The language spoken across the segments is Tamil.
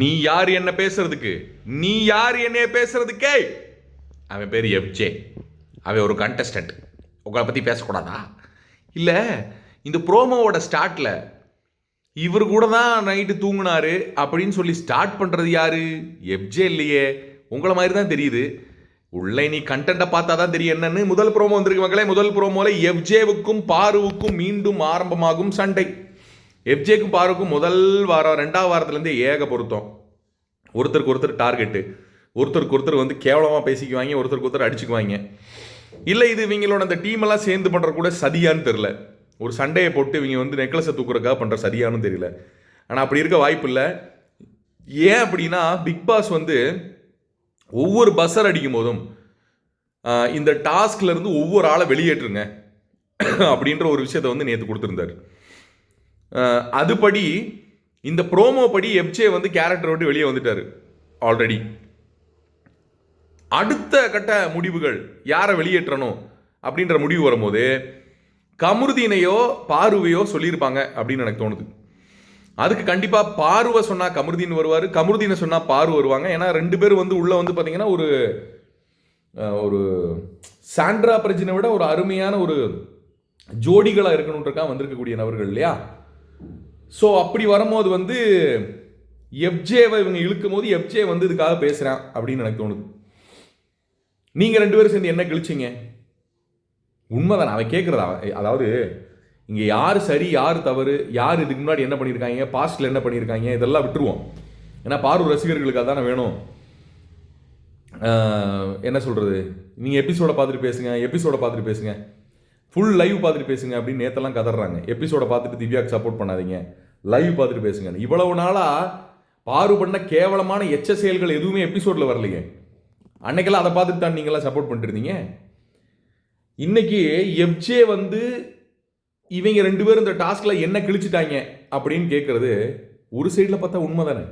நீ யார் என்ன பேசுறதுக்கு? நீ யார் என்னைய பேசுறதுக்கே? அவன் பேர் எஃப்ஜே அவன் ஒரு கண்டஸ்டன்ட் உங்களை பற்றி பேசக்கூடாதா? இல்லை இந்த ப்ரோமோவோட ஸ்டார்ட்டில் இவர் கூட தான் நைட்டு தூங்குனாரு அப்படின்னு சொல்லி ஸ்டார்ட் பண்ணுறது யார்? எஃப்ஜே இல்லையே. உங்களை மாதிரி தான் தெரியுது. உள்ளே நீ கண்டென்ட்டை பார்த்தா தான் தெரியும் என்னன்னு முதல் ப்ரோமோ வந்திருக்கு மக்களே. முதல் ப்ரோமோவில் எஃப்ஜேவுக்கும் பாருவுக்கும் மீண்டும் ஆரம்பமாகும் சண்டை. எஃப்ஜேக்கும் பாருக்கும் முதல் வாரம் ரெண்டாவது வாரத்துலேருந்தே ஏக பொருத்தம். ஒருத்தருக்கு ஒருத்தர் டார்கெட்டு ஒருத்தருக்கு ஒருத்தர் வந்து கேவலமாக பேசிக்குவாங்க ஒருத்தருக்கு ஒருத்தர் அடிச்சுக்குவாங்க. இல்லை இது இவங்களோட அந்த டீமெல்லாம் சேர்ந்து பண்ணுற கூட சதியான்னு தெரில ஒரு சண்டையை போட்டு இவங்க வந்து நெக்லஸை தூக்குறதுக்காக பண்ணுற சரியானு தெரியல. ஆனால் அப்படி இருக்க வாய்ப்பு இல்லை. ஏன் அப்படின்னா பிக் பாஸ் வந்து ஒவ்வொரு பஸ்ஸர் அடிக்கும் போதும் இந்த டாஸ்க்லேருந்து ஒவ்வொரு ஆளை வெளியேற்றுங்க அப்படின்ற ஒரு விஷயத்தை வந்து நேற்று கொடுத்துருந்தாரு. அதுபடி இந்த ப்ரோமோ படி எப்ஜே வந்து கேரக்டர் விட்டு வெளியே வந்துட்டாரு ஆல்ரெடி அடுத்த கட்ட முடிவுகள் யாரை வெளியேற்றணும் அப்படின்ற முடிவு வரும்போது கமருதீனையோ பார்வையோ சொல்லியிருப்பாங்க அப்படின்னு எனக்கு தோணுது. அதுக்கு கண்டிப்பாக பார்வை சொன்னால் கமருதீன் வருவார் கமருதீனை சொன்னால் பார்வை வருவாங்க. ஏன்னா ரெண்டு பேரும் வந்து உள்ளே வந்து பார்த்தீங்கன்னா ஒரு ஒரு சாண்ட்ரா பிரஜினை விட ஒரு அருமையான ஒரு ஜோடிகளாக இருக்கணுன்றக்கா வந்திருக்கக்கூடிய நபர்கள் இல்லையா? ஸோ அப்படி வரும்போது வந்து எஃப்ஜேவை இவங்க இழுக்கும் போது எஃப்ஜே வந்து இதுக்காக பேசுகிறான் அப்படின்னு எனக்கு தோணுது. நீங்கள் ரெண்டு பேரும் சேர்ந்து என்ன கிழிச்சிங்க? உண்மைதான் அவன் கேட்குறதா அதாவது இங்கே யார் சரி யார் தவறு யார் இதுக்கு முன்னாடி என்ன பண்ணியிருக்காங்க பாஸ்டில் என்ன பண்ணியிருக்காங்க இதெல்லாம் விட்டுருவோம். ஏன்னா பார்வை ரசிகர்களுக்கு அதானே வேணும். என்ன சொல்கிறது நீங்கள் எபிசோட பார்த்துட்டு பேசுங்க எபிசோடை பார்த்துட்டு பேசுங்க. ஃபுல் லைவ் பார்த்துட்டு பேசுங்க அப்படின்னு நேத்தெல்லாம் கதறாங்க. எபிசோட பார்த்துட்டு திவ்யாக்கு சப்போர்ட் பண்ணாதீங்க. லைவ் பார்த்துட்டு பேசுங்க. இவ்வளவு நாளாக பாரு பண்ண கேவலமான எச்ச செயல்கள் எதுவுமே எபிசோடில் வரலையே. அன்னைக்கெல்லாம் அதை பார்த்துட்டு தான் நீங்களாம் சப்போர்ட் பண்ணிருந்தீங்க இன்னைக்கு எஃப்ஜே வந்து இவங்க ரெண்டு பேரும் இந்த டாஸ்கில் என்ன கிழிச்சிட்டாங்க அப்படின்னு கேட்குறது ஒரு சைடில் பார்த்தா உண்மை தானே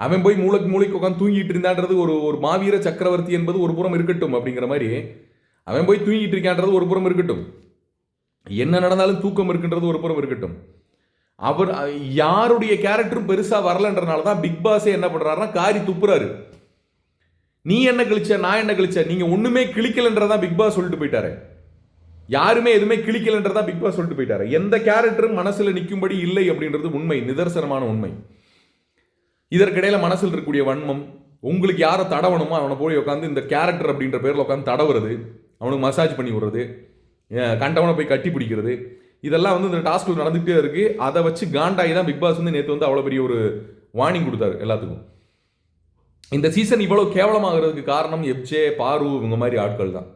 அவன் போய் மூளைக்கு மூளைக்கு உட்காந்து தூங்கிட்டு இருந்தான்றது ஒரு ஒரு மாவீர சக்கரவர்த்தி என்பது ஒரு புறம் இருக்கட்டும் அப்படிங்கிற மாதிரி அவன் போய் தூங்கிட்டு இருக்கான்றது ஒரு புறம் இருக்கட்டும். என்ன நடந்தாலும் தூக்கம் இருக்குன்றது ஒரு புறம் இருக்கட்டும். அவர் யாருடைய கேரக்டரும் பெருசாக வரலன்றனால தான் பிக் பாஸே என்ன பண்ணுறாருன்னா காரி துப்புறாரு. நீ என்ன கிழிச்ச நான் என்ன கிழிச்ச நீங்கள் ஒன்றுமே கிழிக்கலன்றதா பிக் பாஸ் சொல்லிட்டு போயிட்டாரு. யாருமே எதுவுமே கிழிக்கலன்றதா பிக் பாஸ் சொல்லிட்டு போயிட்டாரு. எந்த கேரக்டரும் மனசில் நிற்கும்படி இல்லை அப்படின்றது உண்மை நிதர்சனமான உண்மை. இதற்கிடையில் மனசில் இருக்கக்கூடிய வன்மம் உங்களுக்கு யாரை தடவணுமோ அவனை போய் உட்காந்து இந்த கேரக்டர் அப்படின்ற பேரில் உட்காந்து தடவுறது அவனுக்கு மசாஜ் பண்ணி விடுறது கண்டவனை போய் கட்டி பிடிக்கிறது. இதெல்லாம் வந்து இந்த டாஸ்க் நடந்துகிட்டே இருக்குது அதை வச்சு காண்டாகி தான் பிக் பாஸ் வந்து நேற்று வந்து அவ்வளோ பெரிய ஒரு வார்னிங் கொடுத்தாரு எல்லாத்துக்கும். இந்த சீசன் இவ்வளோ கேவலமாகிறதுக்கு காரணம் எப்ஜே பாரு இவங்க மாதிரி ஆட்கள் தான்.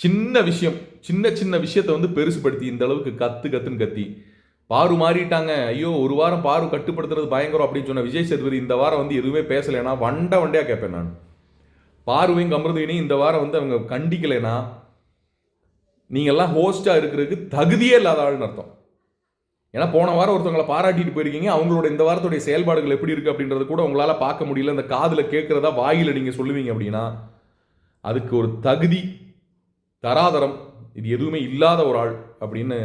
சின்ன விஷயம் சின்ன சின்ன விஷயத்தை வந்து பெருசுப்படுத்தி இந்த அளவுக்கு கத்து கத்துன்னு கத்தி. பாரு மாறிட்டாங்க. ஐயோ ஒரு வாரம் பாரு கட்டுப்படுத்துறது பயங்கரம் அப்படின்னு சொன்ன விஜய் சேதுபதி இந்த வாரம் வந்து எதுவுமே பேசலைன்னா வண்ட வண்டையாக கேட்பேன் நான். பார்வையும் கமருதீனையும் இந்த வாரம் வந்து அவங்க கண்டிக்கலைன்னா நீங்கள்லாம் ஹோஸ்ட்டாக இருக்கிறதுக்கு தகுதியே இல்லாத ஆள்னு அர்த்தம். ஏன்னா போன வாரம் ஒருத்தவங்களை பாராட்டிட்டு போயிருக்கீங்க அவங்களோட இந்த வாரத்துடைய செயல்பாடுகள் எப்படி இருக்குது அப்படின்றது கூட உங்களால் பார்க்க முடியல இந்த காதில் கேட்குறதா வாயில் நீங்கள் சொல்லுவீங்க அப்படின்னா அதுக்கு ஒரு தகுதி தராதரம் இது எதுவுமே இல்லாத ஒரு ஆள் அப்படின்னு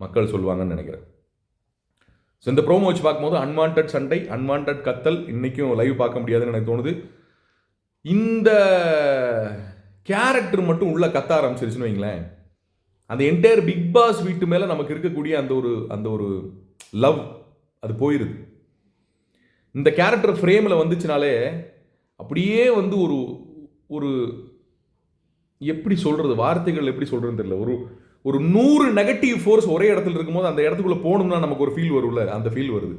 மக்கள் சொல்லுவாங்கன்னு நினைக்கிறேன். ஸோ இந்த ப்ரோமோ வச்சு பார்க்கும்போது அன்வான்ட் சண்டை அன்வான்ட் கத்தல் இன்றைக்கும் லைவ் பார்க்க முடியாதுன்னு எனக்கு தோணுது. இந்த கேரக்டர் மட்டும் உள்ள கத்த ஆரம்பிச்சிருச்சுன்னு வைங்களேன். அந்த என்டையர் பிக் பாஸ் வீட்டு மேலே நமக்கு இருக்கக்கூடிய அந்த ஒரு அந்த ஒரு லவ் அது போயிருது. இந்த கேரக்டர் ஃப்ரேமில் வந்துச்சுனாலே அப்படியே வந்து ஒரு ஒரு எப்படி சொல்கிறது வார்த்தைகள் எப்படி சொல்கிறதுன்னு தெரியல. ஒரு ஒரு நூறு நெகட்டிவ் ஃபோர்ஸ் ஒரே இடத்துல இருக்கும்போது அந்த இடத்துக்குள்ளே போகணும்னா நமக்கு ஒரு ஃபீல் வரும்ல அந்த ஃபீல் வருது.